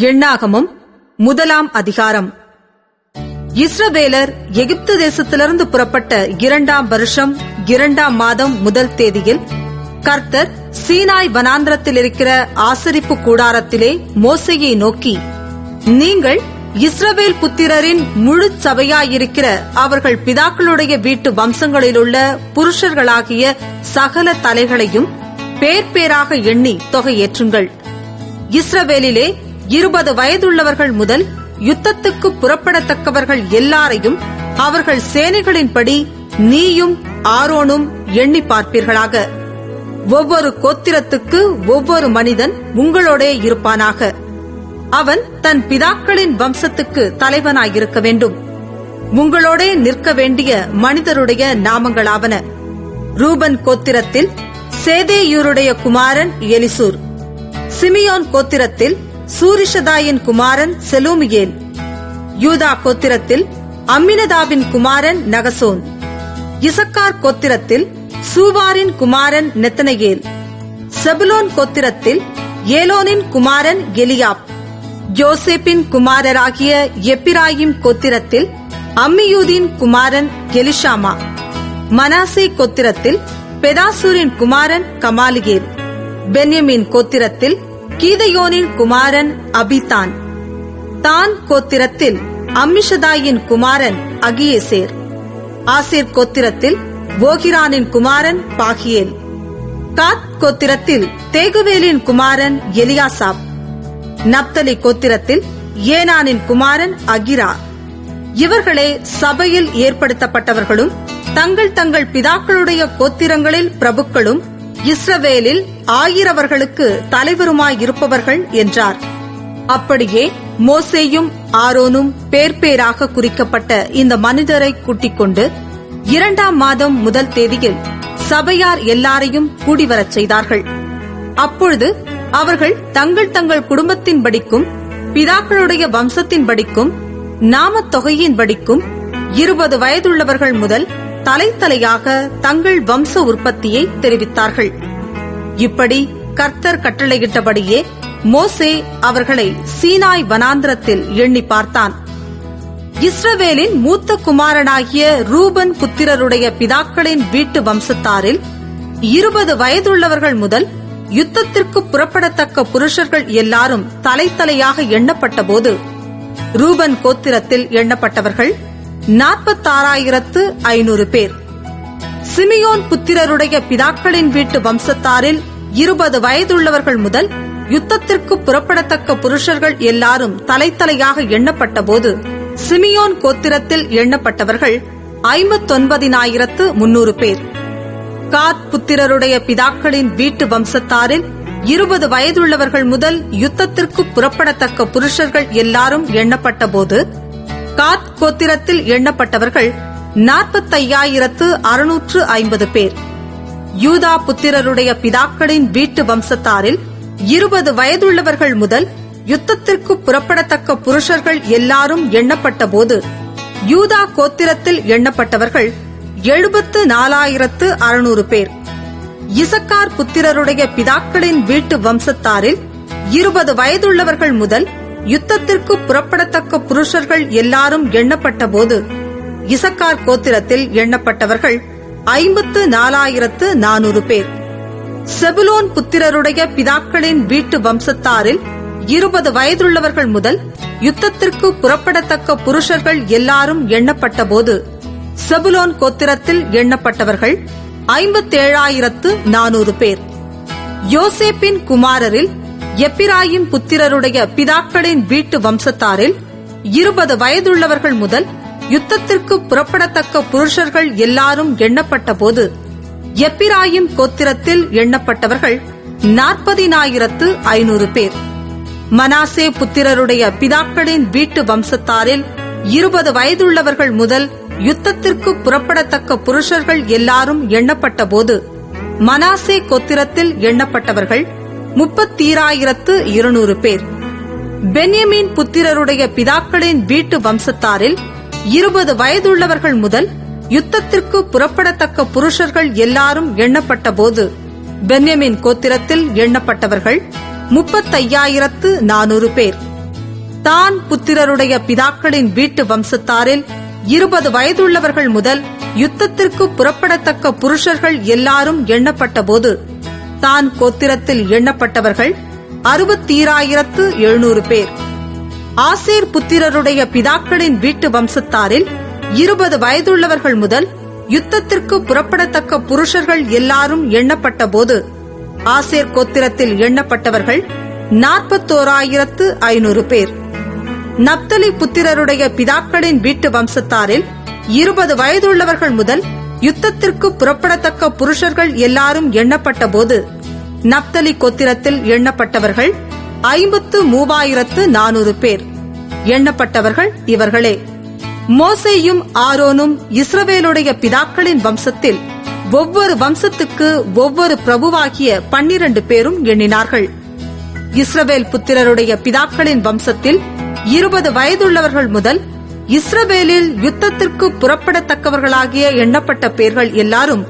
எண்ணாகமும் முதலாம் அதிகாரம். இஸ்ரவேலர் எகிப்து தேசத்திலிருந்து புறப்பட்ட இரண்டாம் வருஷம் இரண்டாம் மாதம் முதல் தேதியில் கர்த்தர் சீனாய் வனாந்திரத்தில் இருக்கிற ஆசரிப்பு கூடாரத்திலே மோசையை நோக்கி நீங்கள் இஸ்ரவேல் புத்திரரின் முழு சபையாயிருக்கிற அவர்கள் பிதாக்களுடைய வீட்டு வம்சங்களிலுள்ள புருஷர்களாகிய சகல தலைகளையும் பேர் பேராக எண்ணி தொகையேற்றுங்கள். இஸ்ரவேலிலே இருபது வயதுள்ளவர்கள் முதல் யுத்தத்துக்கு புறப்படத்தக்கவர்கள் எல்லாரையும் அவர்கள் சேனைகளின்படி நீயும் ஆரோனும் எண்ணி பார்ப்பீர்களாக. ஒவ்வொரு கோத்திரத்துக்கு ஒவ்வொரு மனிதன் உங்களோடே இருப்பானாக. அவன் தன் பிதாக்களின் வம்சத்துக்கு தலைவனாயிருக்க வேண்டும். உங்களோடே நிற்க வேண்டிய மனிதருடைய நாமங்களாவன. ரூபன் கோத்திரத்தில் சேதேயூருடைய குமாரன் எலிசூர். சிமியோன் கோத்திரத்தில் சூரிஷதாயின் குமாரன் செலூமியேல். யூதா கோத்திரத்தில் அம்மினதாவின் குமாரன் நகசோன். இசக்கார் கோத்திரத்தில் சூவாரின் குமாரன் நெத்தனகேல் செபுலோன் கோத்திரத்தில் ஏலோனின் குமாரன் எலியாப். யோசேப்பின் குமாரராகிய எப்பிராயிம் கோத்திரத்தில் அம்மியூதின் குமாரன் எலிஷாமா. மனாசே கோத்திரத்தில் பெதாசூரின் குமாரன் கமாலிகேல் பென்யமின் கோத்திரத்தில் கீதையோனின் குமாரன் அபிதான். தான் கோத்திரத்தில் அம்மிஷதாயின் குமாரன் அகியேசேர். ஆசேர் கோத்திரத்தில் ஓகிரானின் குமாரன் பாகியேல். காத் கோத்திரத்தில் தேகுவேலின் குமாரன் எலியாசாப். நப்தலி கோத்திரத்தில் ஏனானின் குமாரன் அகிரா. இவர்களே சபையில் ஏற்படுத்தப்பட்டவர்களும் தங்கள் தங்கள் பிதாக்களுடைய கோத்திரங்களில் பிரபுக்களும் இஸ்ரவேலில் ஆயிரவர்களுக்கு தலைவருமாயிருப்பவர்கள் என்றார். அப்படியே மோசேயும் ஆரோனும் பேர் பேராக குறிக்கப்பட்ட இந்த மனிதரை கூட்டிக் கொண்டு இரண்டாம் மாதம் முதல் தேதியில் சபையார் எல்லாரையும் கூடிவரச் செய்தார்கள். அப்பொழுது அவர்கள் தங்கள் தங்கள் குடும்பத்தின் படிக்கும் பிதாக்களுடைய வம்சத்தின் படிக்கும் நாமத் தொகையின்படிக்கும் இருபது வயதுள்ளவர்கள் முதல் தலை தலையாக தங்கள் வம்ச உற்பத்தியை தெரிவித்தார்கள். இப்படி கர்த்தர் கட்டளையிட்டபடியே மோசே அவர்களை சீனாய் வனாந்திரத்தில் எண்ணி பார்த்தான். இஸ்ரவேலின் மூத்த குமாரனாகிய ரூபன் புத்திரருடைய பிதாக்களின் வீட்டு வம்சத்தாரில் இருபது வயதுள்ளவர்கள் முதல் யுத்தத்திற்கு புறப்படத்தக்க புருஷர்கள் எல்லாரும் தலை தலையாக எண்ணப்பட்டபோது ரூபன் கோத்திரத்தில் எண்ணப்பட்டவர்கள் நாற்பத்தாறாயிரத்து ஐநூறு பேர். சிமியோன் புத்திரருடைய பிதாக்களின் வீட்டு வம்சத்தாரில் இருபது வயதுள்ளவர்கள் முதல் யுத்தத்திற்கு புறப்படத்தக்க புருஷர்கள் எல்லாரும் தலைத்தலையாக எண்ணப்பட்டபோது சிமியோன் கோத்திரத்தில் எண்ணப்பட்டவர்கள் ஐம்பத்தொன்பதினாயிரத்து முன்னூறு பேர். காத் புத்திரருடைய பிதாக்களின் வீட்டு வம்சத்தாரில் இருபது வயதுள்ளவர்கள் முதல் யுத்தத்திற்கு புறப்படத்தக்க புருஷர்கள் எல்லாரும் எண்ணப்பட்டபோது காத் கோத்திரத்தில் எண்ணப்பட்டவர்கள் நாற்பத்தையாயிரத்து அறுநூற்று ஐம்பது பேர். யூதா புத்திரருடைய பிதாக்களின் வீட்டு வம்சத்தாரில் இருபது வயதுள்ளவர்கள் முதல் யுத்தத்திற்கு புறப்படத்தக்க புருஷர்கள் எல்லாரும் எண்ணப்பட்டபோது யூதா கோத்திரத்தில் எண்ணப்பட்டவர்கள் எழுபத்து நாலாயிரத்து அறுநூறு பேர். இசக்கார் புத்திரருடைய பிதாக்களின் வீட்டு வம்சத்தாரில் இருபது வயதுள்ளவர்கள் முதல் யுத்தத்திற்கு புறப்படத்தக்க புருஷர்கள் எல்லாரும் எண்ணப்பட்டபோது இசக்கார் கோத்திரத்தில் எண்ணப்பட்டவர்கள் ஐம்பத்து நாலாயிரத்து நானூறு பேர். செபுலோன் புத்திரருடைய பிதாக்களின் வீட்டு வம்சத்தாரில் இருபது வயதுள்ளவர்கள் முதல் யுத்தத்திற்கு புறப்படத்தக்க புருஷர்கள் எல்லாரும் எண்ணப்பட்டபோது செபுலோன் கோத்திரத்தில் எண்ணப்பட்டவர்கள் ஐம்பத்தேழாயிரத்து நானூறு பேர். யோசேப்பின் குமாரரில் எப்பிராயிம் புத்திரருடைய பிதாக்களின் வீட்டு வம்சத்தாரில் இருபது வயதுள்ளவர்கள் முதல் யுத்தத்திற்கு புறப்படத்தக்க புருஷர்கள் எல்லாரும் எண்ணப்பட்டபோது எப்பிராயிம் கோத்திரத்தில் எண்ணப்பட்டவர்கள் நாற்பதினாயிரத்து ஐநூறு பேர். மனாசே புத்திரருடைய பிதாக்களின் வீட்டு வம்சத்தாரில் இருபது வயதுள்ளவர்கள் முதல் யுத்தத்திற்கு புறப்படத்தக்க புருஷர்கள் எல்லாரும் எண்ணப்பட்டபோது மனாசே கோத்திரத்தில் எண்ணப்பட்டவர்கள் முப்பத்தீராயிரத்து இருநூறு பேர். பென்யமீன் புத்திரருடைய பிதாக்களின் வீட்டு வம்சத்தாரில் இருபது வயதுள்ளவர்கள் முதல் யுத்தத்திற்கு புறப்படத்தக்க புருஷர்கள் எல்லாரும் எண்ணப்பட்டபோது பென்யமின் கோத்திரத்தில் எண்ணப்பட்டவர்கள் முப்பத்தையாயிரத்து நானூறு பேர். தான் புத்திரருடைய பிதாக்களின் வீட்டு வம்சத்தாரில் இருபது வயதுள்ளவர்கள் முதல் யுத்தத்திற்கு புறப்படத்தக்க புருஷர்கள் எல்லாரும் எண்ணப்பட்டபோது தான் கோத்திரத்தில் எண்ணப்பட்டவர்கள் அறுபத்தீராயிரத்து எழுநூறு பேர். ஆசேர் புத்திரருடைய பிதாக்களின் வீட்டு வம்சத்தாரில் இருபது வயதுள்ளவர்கள் முதல் யுத்தத்திற்கு புறப்படத்தக்க புருஷர்கள் எல்லாரும் எண்ணப்பட்டபோது ஆசேர் கோத்திரத்தில் எண்ணப்பட்டவர்கள் நாற்பத்தோராயிரத்து ஐநூறு பேர். நப்தலி புத்திரருடைய பிதாக்களின் வீட்டு வம்சத்தாரில் இருபது வயதுள்ளவர்கள் முதல் யுத்தத்திற்கு புறப்படத்தக்க புருஷர்கள் எல்லாரும் எண்ணப்பட்டபோது நப்தலி கொத்திரத்தில் எண்ணப்பட்டவர்கள் ஐம்பத்து மூவாயிரத்து நானூறு பேர். எண்ணப்பட்டவர்கள் இவர்களே. மோசேயும் ஆரோனும் இஸ்ரவேலுடைய பிதாக்களின் வம்சத்தில் ஒவ்வொரு வம்சத்துக்கு ஒவ்வொரு பிரபுவாகிய பன்னிரண்டு பேரும் எண்ணினார்கள். இஸ்ரவேல் புத்திரருடைய பிதாக்களின் வம்சத்தில் இருபது வயதுள்ளவர்கள் முதல் இஸ்ரவேலில் யுத்தத்திற்கு புறப்படத்தக்கவர்களாகிய எண்ணப்பட்ட பேர்கள் எல்லாரும்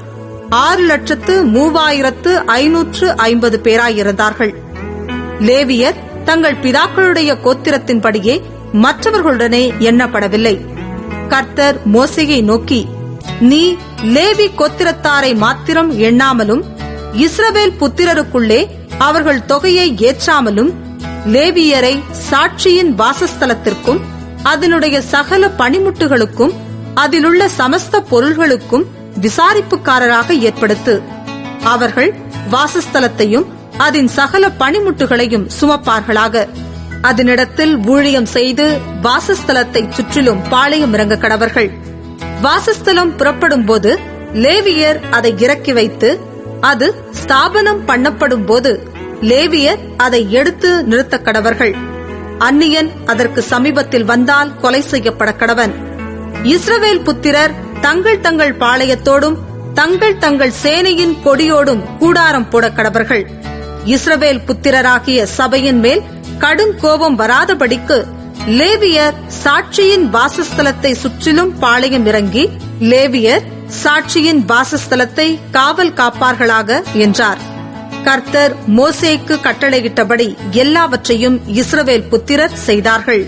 ஆறு லட்சத்து மூவாயிரத்து ஐநூற்று ஐம்பது பேராயிருந்தார்கள் லேவியர் தங்கள் பிதாக்களுடைய கோத்திரத்தின்படியே மற்றவர்களுடனே எண்ணப்படவில்லை. கர்த்தர் மோசையை நோக்கி நீ லேவி கோத்திரத்தாரை மாத்திரம் எண்ணாமலும் இஸ்ரவேல் புத்திரருக்குள்ளே அவர்கள் தொகையை ஏற்றாமலும் லேவியரை சாட்சியின் வாசஸ்தலத்திற்கும் அதனுடைய சகல பணிமுட்டுகளுக்கும் அதிலுள்ள சமஸ்த பொருள்களுக்கும் விசாரிப்புக்காரராக ஏற்படுத்து அவர்கள் வாசஸ்தலத்தையும் அதன் சகல பணிமுட்டுகளையும் சுமப்பார்களாக. அதனிடத்தில் ஊழியம் செய்து வாசஸ்தலத்தை சுற்றிலும் பாளையம் இறங்க கடவர்கள். வாசஸ்தலம் புறப்படும் போது லேவியர் அதை இறக்கி வைத்து அது ஸ்தாபனம் பண்ணப்படும் போது லேவியர் அதை எடுத்து நிறுத்த கடவர்கள். அந்நியன் அதற்கு சமீபத்தில் வந்தால் கொலை செய்யப்பட கடவன் இஸ்ரவேல் புத்திரர் தங்கள் தங்கள் பாளையத்தோடும் தங்கள் தங்கள் சேனையின் கொடியோடும் கூடாரம் போட கடவர்கள் இஸ்ரவேல் புத்திரராகிய சபையின் மேல் கடும் கோபம் வராதபடிக்கு லேவியர் சாட்சியின் வாசஸ்தலத்தை சுற்றிலும் பாளையம் இறங்கி லேவியர் சாட்சியின் வாசஸ்தலத்தை காவல் காப்பார்களாக என்றார். கர்த்தர் மோசேக்கு கட்டளையிட்டபடி எல்லாவற்றையும் இஸ்ரவேல் புத்திரர் செய்தார்கள்.